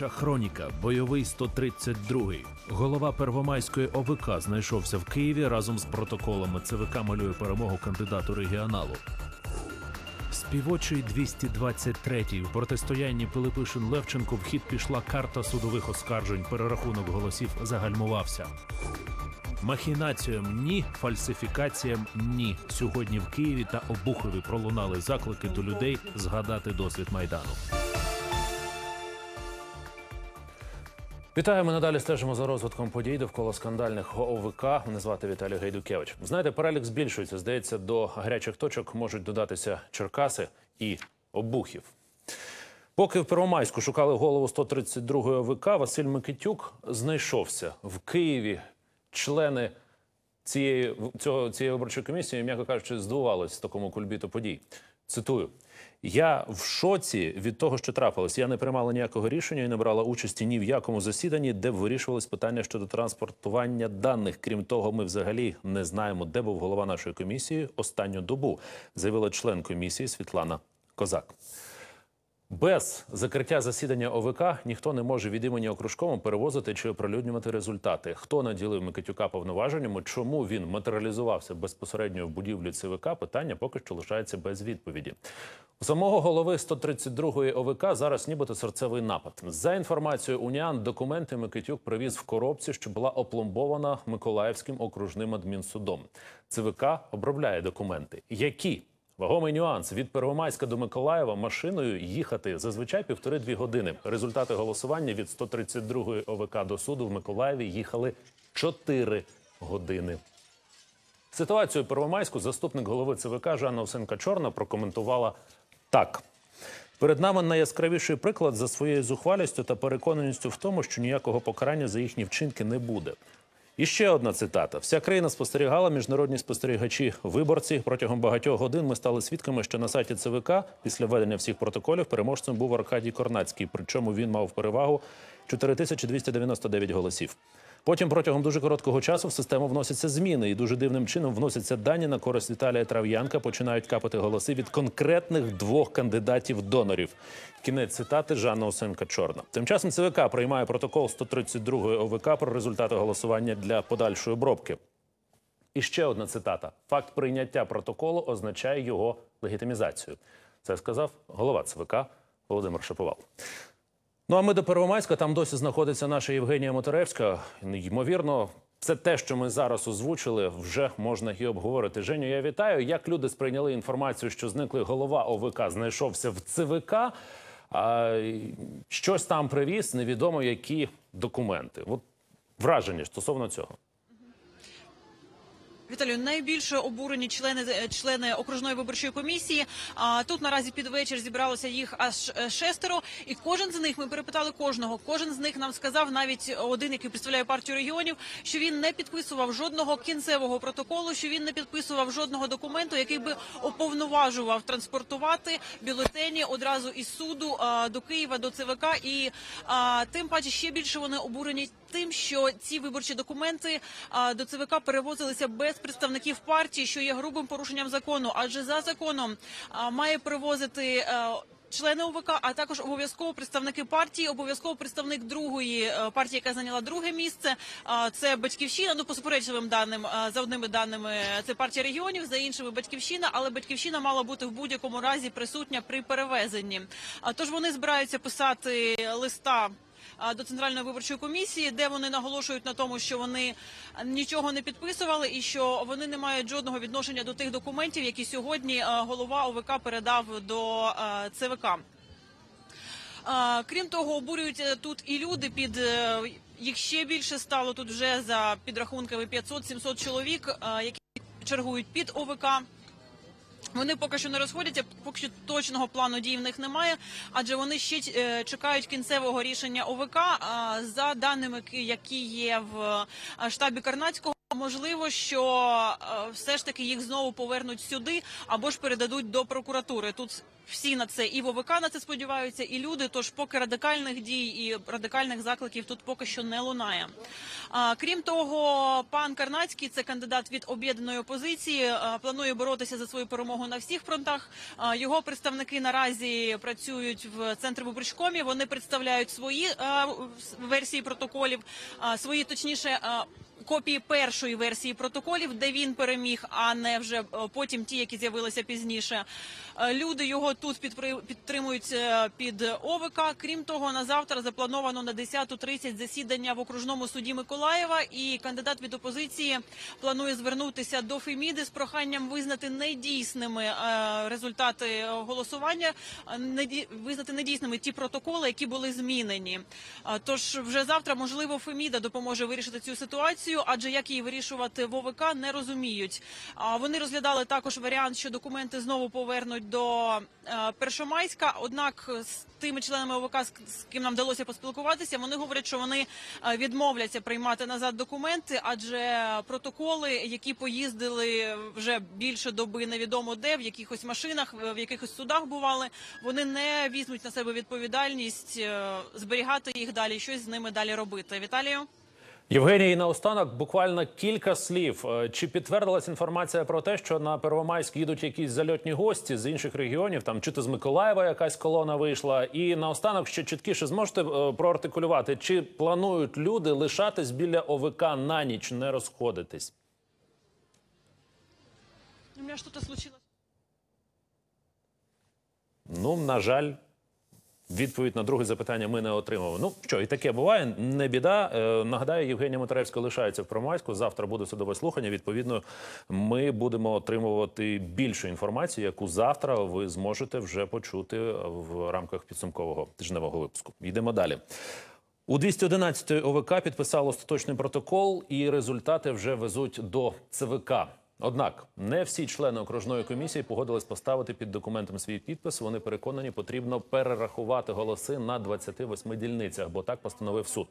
Виборча хроніка, бойовий 132-й. Голова Первомайської ОВК знайшовся в Києві разом з протоколами. ЦВК малює перемогу кандидату регіоналу. Співочий 223-й. В протистоянні Пилипишин Левченко в хід пішла карта судових оскаржень. Перерахунок голосів загальмувався. Махінаціям ні, фальсифікаціям ні. Сьогодні в Києві та Обухові пролунали заклики до людей згадати досвід майдану. Вітаю, ми надалі стежимо за розвитком подій довкола скандальних ОВК. Мене звати Віталій Гайдукевич. Знаєте, перелік збільшується. Здається, до гарячих точок можуть додатися Черкаси і Обухів. Поки в Первомайську шукали голову 132-ї ОВК, Василь Микитюк знайшовся в Києві. Члени цієї цього цієї виборчої комісії, м'яко кажучи, здивувалися такому кульбіту подій. Цитую: я в шоці від того, що трапилось. Я не приймала ніякого рішення і не брала участі ні в якому засіданні, де б вирішувались питання щодо транспортування даних. Крім того, ми взагалі не знаємо, де був голова нашої комісії останню добу, заявила член комісії Світлана Козак. Без закриття засідання ОВК ніхто не може від імені окружкому перевозити чи оприлюднювати результати. Хто наділив Микитюка повноваженнями? Чому він матеріалізувався безпосередньо в будівлі ЦВК? Питання поки що лишається без відповіді. У самого голови 132-ї ОВК зараз нібито серцевий напад. За інформацією УНІАН, документи Микитюк привіз в коробці, що була опломбована Миколаївським окружним адмінсудом. ЦВК обробляє документи. Які Вагомий нюанс від Первомайська до Миколаєва машиною їхати зазвичай півтори-дві години. Результати голосування від 132-ї ОВК до суду в Миколаєві їхали 4 години. Ситуацію Первомайську заступник голови ЦВК Жанна Осенка Чорна прокоментувала так. Перед нами найяскравіший приклад за своєю зухвалістю та переконаністю в тому, що ніякого покарання за їхні вчинки не буде. І ще одна цитата: вся країна спостерігала міжнародні спостерігачі виборці. Протягом багатьох годин ми стали свідками, що на сайті ЦВК після введення всіх протоколів переможцем був Аркадій Корнацький. Причому він мав перевагу 4299 голосів. Потім протягом дуже короткого часу в систему вносяться зміни, і дуже дивним чином вносяться дані на користь Віталія Трав'янка. Починають капати голоси від конкретних двох кандидатів-донорів. Кінець цитати Жанна Осенка Чорна. Тим часом ЦВК приймає протокол 132-ї ОВК про результати голосування для подальшої обробки. І ще одна цитата: факт прийняття протоколу означає його легітимізацію. Це сказав голова ЦВК Володимир Шаповал. Ну а ми до Первомайська там досі знаходиться наша Євгенія Моторевська. Ймовірно, це те, що ми зараз озвучили, вже можна і обговорити. Женю, я вітаю. Як люди сприйняли інформацію, що зниклий голова ОВК знайшовся в ЦВК? А, щось там привіз, невідомо які документи. От враження стосовно цього. Віталію, найбільше обурені члени члени окружної виборчої комісії. А тут наразі під вечір зібралося їх аж е, шестеро, і кожен з них ми перепитали кожного. Кожен з них нам сказав, навіть один, який представляє партію регіонів, що він не підписував жодного кінцевого протоколу, що він не підписував жодного документу, який би оповноважував транспортувати бюлетені одразу із суду а, до Києва до ЦВК. І а, тим паче ще більше вони обурені тим, що ці виборчі документи до ЦВК перевозилися без представників партії, що є грубим порушенням закону, адже за законом має привозити. Члени ОВК, а також обов'язково представники партії, обов'язково представник другої е, партії, яка зайняла друге місце. Це батьківщина. Ну по суперечливим даним за одними даними, це партія регіонів, за іншими батьківщина, але батьківщина мала бути в будь-якому разі присутня при перевезенні. Тож вони збираються писати листа до центральної виборчої комісії, де вони наголошують на тому, що вони нічого не підписували, і що вони не мають жодного відношення до тих документів, які сьогодні голова ОВК передав до а, ЦВК. Крім того, обурюють е, тут і люди під е, їх ще більше стало тут вже за підрахунками 500-700 чоловік, які чергують під ОВК. Вони поки що не розходяться, поки що точного плану дій в них немає, адже вони ще е, чекають кінцевого рішення ОВК. За даними, які є в е, штабі Карнацького. Можливо, що е, все ж таки їх знову повернуть сюди або ж передадуть до прокуратури. Тут Всі на це і в ОВК на це сподіваються, і люди. Тож поки радикальних дій і радикальних закликів тут поки що не лунає. А, крім того, пан Карнацький, це кандидат від об'єднаної опозиції, а, планує боротися за свою перемогу на всіх фронтах. А, його представники наразі працюють в центрі виборчкомі. Вони представляють свої а, версії протоколів, а, свої точніше. а, Копії першої версії протоколів, де він переміг, а не вже е, потім ті, які з'явилися пізніше. Е, Люди його тут підтримують е, під ОВК. Крім того, на завтра заплановано на 10.30 засідання в окружному суді Миколаєва. І кандидат від опозиції планує звернутися до Феміди з проханням визнати недійсними результати голосування, визнати недійсними ті протоколи, які були змінені. Тож вже завтра, можливо, Феміда допоможе вирішити цю ситуацію, адже як її вирішувати в ОВК, не розуміють. Вони розглядали також варіант, що документи знову повернуть до е, Першомайська. Однак з тими членами ОВК, з ким нам вдалося поспілкуватися, вони говорять, що вони е, відмовляться приймати назад документи, адже протоколи, які поїздили вже більше доби, невідомо де в якихось машинах, в в якихось судах бували, вони не візьмуть на себе відповідальність е, зберігати їх далі, щось з ними далі робити. Віталію. Євгеній, наостанок буквально кілька слів. Е, Чи підтвердилась інформація про те, що на Первомайськ їдуть якісь зальотні гості з інших регіонів, там чи то з Миколаєва якась колона вийшла? І наостанок ще чіткіше зможете е, проартикулювати, чи планують люди лишатись біля ОВК на ніч, не розходитись? У мене щось случилось. Ну, на жаль, відповідь на друге запитання ми не отримали. Ну що, і таке буває, не біда. Е, нагадаю, Євгенія Моторевська лишається в Промайську. Завтра буде судове слухання. Відповідно, ми будемо отримувати більшу інформацію, яку завтра ви зможете вже почути в рамках підсумкового тижневого випуску. Йдемо далі. У 211 ОВК підписало остаточний протокол, і результати вже везуть до ЦВК. Однак не всі члени окружної комісії погодились поставити під документом свій підпис. Вони переконані, потрібно перерахувати голоси на 28 дільницях, бо так постановив суд.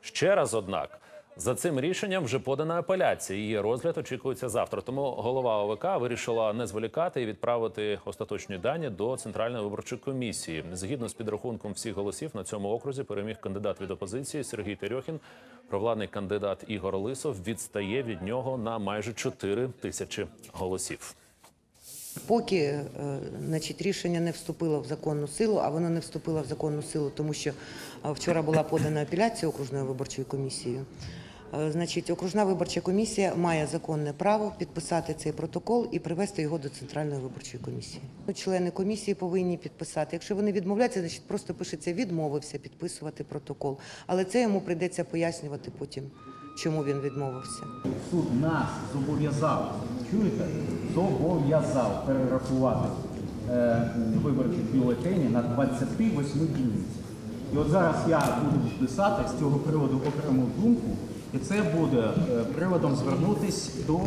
Ще раз, однак, за цим рішенням вже подана апеляція. Її розгляд очікується завтра. Тому голова ОВК вирішила не зволікати і відправити остаточні дані до центральної виборчої комісії. Згідно з підрахунком всіх голосів на цьому окрузі переміг кандидат від опозиції Сергій Терьохін. Провладний кандидат Ігор Лисов відстає від нього на майже 4 тисячі голосів. Поки е, значить, рішення не вступило в законну силу, а воно не вступило в законну силу, тому що е, вчора була подана апеляція окружною виборчою комісією. Е, Значить, окружна виборча комісія має законне право підписати цей протокол і привести його до центральної виборчої комісії. Ну, Члени комісії повинні підписати. Якщо вони відмовляються, значить просто пишеться відмовився підписувати протокол. Але це йому прийдеться пояснювати потім, чому він відмовився. Суд нас зобов'язав, чуєте, зобов'язав перерахувати е, виборчі бюлетені на 28 дільницях. І от зараз я буду писати з цього приводу окрему думку, і це буде е, приводом звернутись до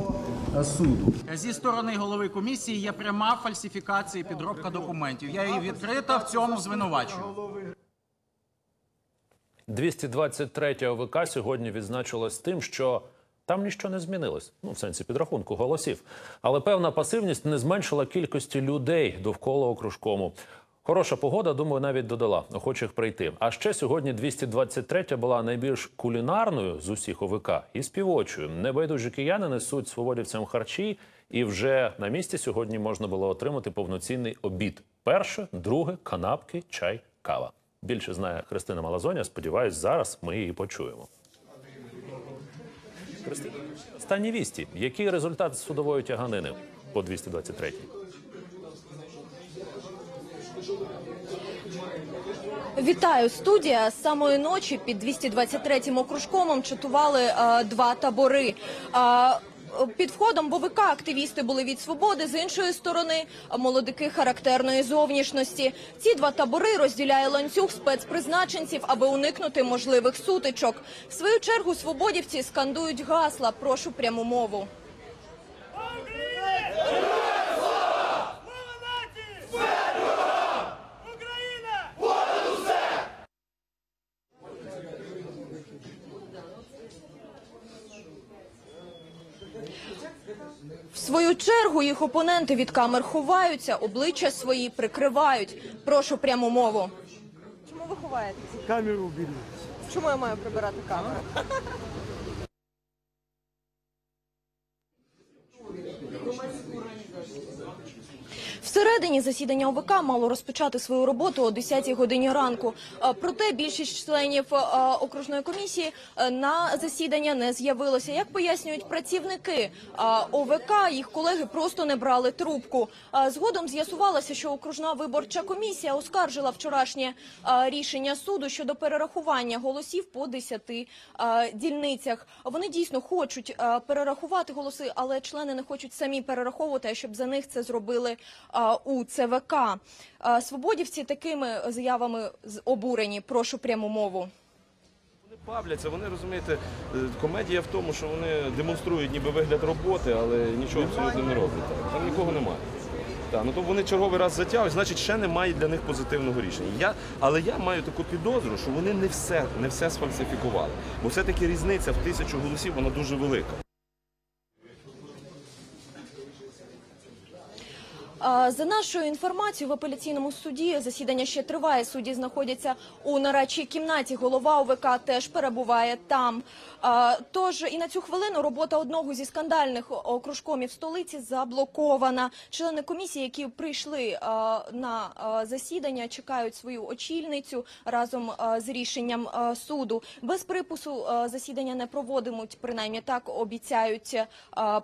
е, суду. Зі сторони голови комісії є пряма фальсифікація і підробка документів. Я її відкрито в цьому звинувачую. 223 ОВК сьогодні відзначилась тим, що там нічого не змінилось. Ну, в сенсі підрахунку голосів. Але певна пасивність не зменшила кількості людей довкола окружкому. Хороша погода, думаю, навіть додала охочих прийти. А ще сьогодні 223 була найбільш кулінарною з усіх ОВК і співочою. Небайдужі кияни несуть свободівцям харчі, і вже на місці сьогодні можна було отримати повноцінний обід. Перше, друге, канапки, чай, кава. Більше знає Христина Малазоня. Сподіваюсь, зараз ми її почуємо. Христина, останні вісті. Який результат судової тяганини по 223? Вітаю, студія. З самої ночі під 223-м окружкомом чатували е, два табори. Е, під входом БВК активісти були від свободи, з іншої сторони молодики характерної зовнішності. Ці два табори розділяє ланцюг спецпризначенців, аби уникнути можливих сутичок. В свою чергу свободівці скандують гасла. Прошу пряму мову. Україна! В свою чергу їх опоненти від камер ховаються, обличчя свої прикривають. Прошу пряму мову. Чому ви ховаєтесь? Камеру убери. Чому я маю прибирати камеру? Всередині засідання ОВК мало розпочати свою роботу о 10 годині ранку. Е, Проте більшість членів е, окружної комісії е, на засідання не з'явилося. Як пояснюють працівники ОВК, їх колеги просто не брали трубку. Згодом з'ясувалося, що окружна виборча комісія оскаржила вчорашнє рішення суду щодо перерахування голосів по 10 е, дільницях. Вони дійсно хочуть перерахувати голоси, але члени не хочуть самі перераховувати, щоб за них це зробили е, у ЦВК. Е, Свободівці такими заявами обурені. Прошу пряму мову. Вони павляться, вони розумієте, е, комедія в тому, що вони демонструють ніби вигляд роботи, але нічого абсолютно не роблять. Там нікого немає. Так, ну то вони черговий раз затягують, значить, ще немає для них позитивного рішення. Я, але я маю таку підозру, що вони не все, не все сфальсифікували. Бо все-таки різниця в тисячу голосів вона дуже велика. За нашою інформацією, в апеляційному суді засідання ще триває. Судді знаходяться у нарадчій кімнаті. Голова ОВК теж перебуває там. Тож і на цю хвилину робота одного зі скандальних окружкомів столиці заблокована. Члени комісії, які прийшли на засідання, чекають свою очільницю разом з рішенням суду. Без припису засідання не проводимуть. Принаймні так обіцяють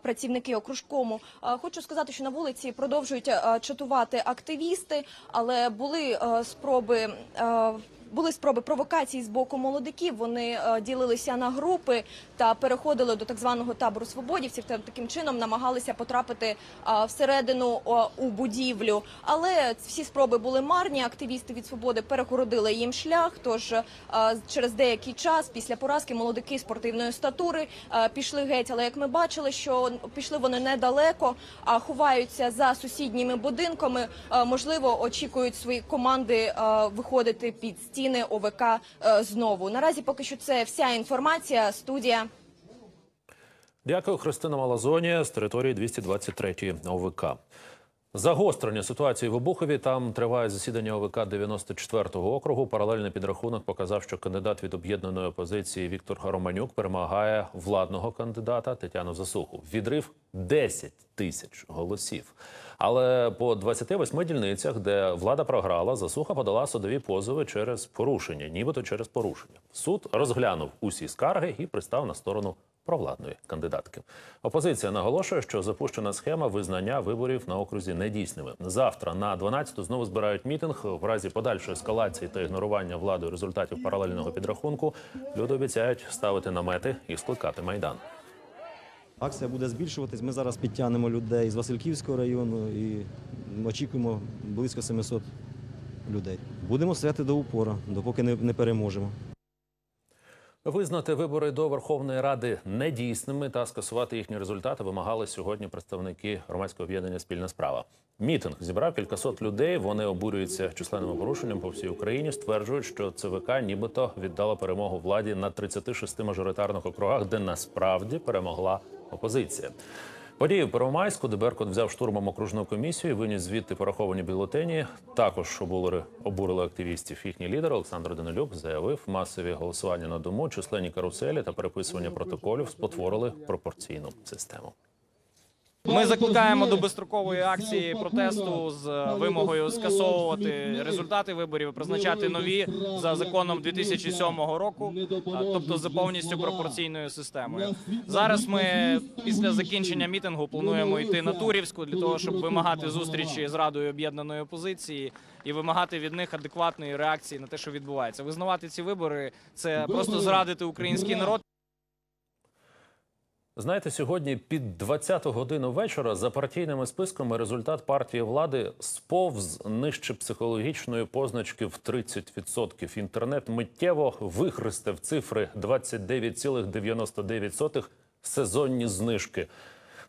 працівники окружкому. Хочу сказати, що на вулиці продовжують а, чатувати активісти, але були а, спроби. Були спроби провокацій з боку молодиків. Вони е, ділилися на групи та переходили до так званого табору свободівців. Та таким чином намагалися потрапити всередину у будівлю. Але всі спроби були марні. Активісти від свободи перегородили їм шлях. Тож е, через деякий час, після поразки, молодики спортивної статури е, пішли геть. Але як ми бачили, що пішли вони недалеко, а ховаються за сусідніми будинками. Можливо, очікують свої команди виходити під стіни ОВК е, знову. Наразі поки що це вся інформація. Студія. Дякую, Христина Малазоні з території 223 ОВК. Загострення ситуації в Обухові. Там триває засідання ОВК 94-го округу. Паралельний підрахунок показав, що кандидат від об'єднаної опозиції Віктор Романюк перемагає владного кандидата Тетяну Засуху. Відрив 10 тисяч голосів. Але по 28 дільницях, де влада програла, засуха подала судові позови через порушення, нібито через порушення. Суд розглянув усі скарги і пристав на сторону провладної кандидатки. Опозиція наголошує, що запущена схема визнання виборів на окрузі недійсними. Завтра на 12-ту знову збирають мітинг. В разі подальшої ескалації та ігнорування владою результатів паралельного підрахунку люди обіцяють ставити намети і скликати майдан. Акція буде збільшуватись. Ми зараз підтягнемо людей з Васильківського району і очікуємо близько 700 людей. Будемо стояти до упора, допоки не, переможемо. Визнати вибори до Верховної Ради недійсними та скасувати їхні результати вимагали сьогодні представники громадського об'єднання Спільна справа. Мітинг зібрав кількасот людей. Вони обурюються численними порушенням по всій Україні. Стверджують, що ЦВК нібито віддала перемогу владі на 36 мажоритарних округах, де насправді перемогла опозиція. Події в Первомайську, Деберкут взяв штурмом окружну комісію, виніс звідти пораховані бюлетені. Також обурили, обурили активістів. Їхній лідер Олександр Данилюк заявив, масові голосування на дому, численні каруселі та переписування протоколів спотворили пропорційну систему. Ми закликаємо до безстрокової акції протесту з вимогою скасовувати результати виборів, призначати нові за законом 2007 року, тобто за повністю пропорційною системою. Зараз ми після закінчення мітингу плануємо йти на Турівську для того, щоб вимагати зустрічі з радою об'єднаної опозиції і вимагати від них адекватної реакції на те, що відбувається. Визнавати ці вибори це просто зрадити український народ. Знаєте, сьогодні під 20-ту годину вечора за партійними списками результат партії влади сповз нижче психологічної позначки в 30%. Інтернет миттєво вихрестив цифри 29,99 сезонні знижки.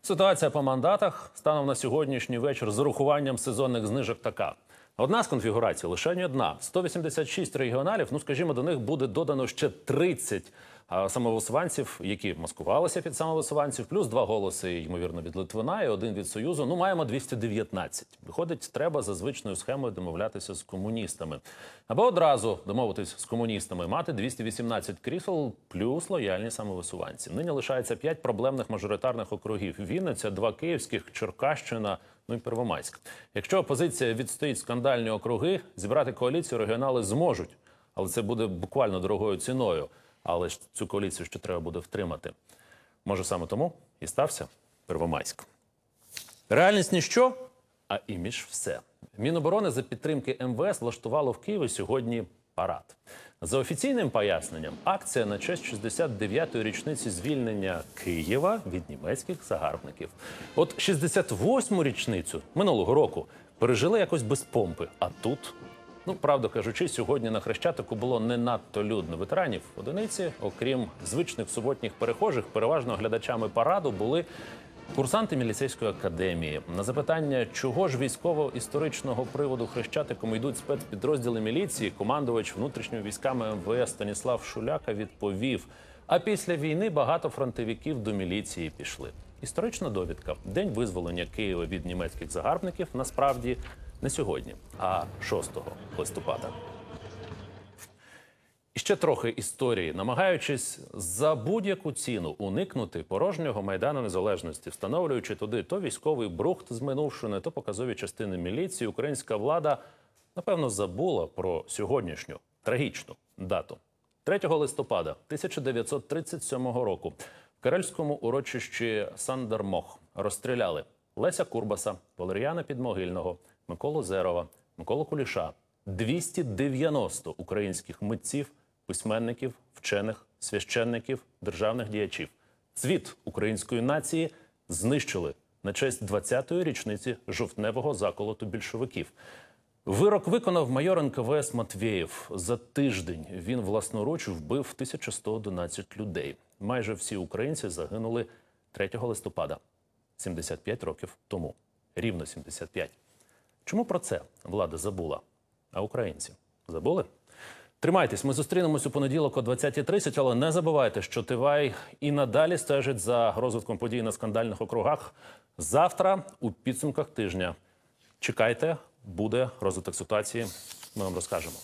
Ситуація по мандатах станом на сьогоднішній вечір з урахуванням сезонних знижок така. Одна з конфігурацій лише не одна. 186 регіоналів. Ну скажімо, до них буде додано ще 30 а, самовисуванців, які маскувалися під самовисуванців, плюс два голоси, ймовірно, від Литвина і один від Союзу. Ну, маємо 219. Виходить, треба за звичною схемою домовлятися з комуністами. Або одразу домовитись з комуністами, мати 218 крісел плюс лояльні самовисуванці. Нині лишається п'ять проблемних мажоритарних округів: Вінниця, два київських, Черкащина. Ну і Первомайськ. Якщо опозиція відстоїть скандальні округи, зібрати коаліцію регіонали зможуть, але це буде буквально дорогою ціною. Але ж цю коаліцію ще треба буде втримати. Може, саме тому і стався Первомайськ. Реальність ніщо, а імідж все. Міноборони за підтримки МВС влаштувало в Києві сьогодні парад. За офіційним поясненням, акція на честь 69-ї річниці звільнення Києва від німецьких загарбників. От 68-му річницю минулого року пережили якось без помпи. А тут, ну правду кажучи, сьогодні на хрещатику було не надто людно. Ветеранів одиниці, окрім звичних суботніх перехожих, переважно глядачами параду були Курсанти міліцейської академії на запитання, чого ж військово-історичного приводу хрещатиком йдуть спецпідрозділи міліції, командувач внутрішніми військами МВС Станіслав Шуляка відповів: а після війни багато фронтовиків до міліції пішли. Історична довідка: день визволення Києва від німецьких загарбників насправді не сьогодні, а 6 листопада. Ще трохи історії, намагаючись за будь-яку ціну уникнути порожнього майдану незалежності, встановлюючи туди то військовий брухт з минувшини, то показові частини міліції, українська влада напевно забула про сьогоднішню трагічну дату. 3 листопада 1937 року в Карельському урочищі Сандермох розстріляли Леся Курбаса, Валеріана Підмогильного, Миколу Зерова, Миколу Куліша, 290 українських митців, письменників, вчених, священників, державних діячів. Цвіт української нації знищили на честь 20-ї річниці жовтневого заколоту більшовиків. Вирок виконав майор НКВС Матвєєв. За тиждень він власноруч вбив 1111 людей. Майже всі українці загинули 3 листопада, 75 років тому. Рівно 75. Чому про це влада забула? А українці забули? Тримайтесь, ми зустрінемось у понеділок о 20.30, але не забувайте, що Тивай і надалі стежить за розвитком подій на скандальних округах. Завтра у підсумках тижня. Чекайте, буде розвиток ситуації. Ми вам розкажемо.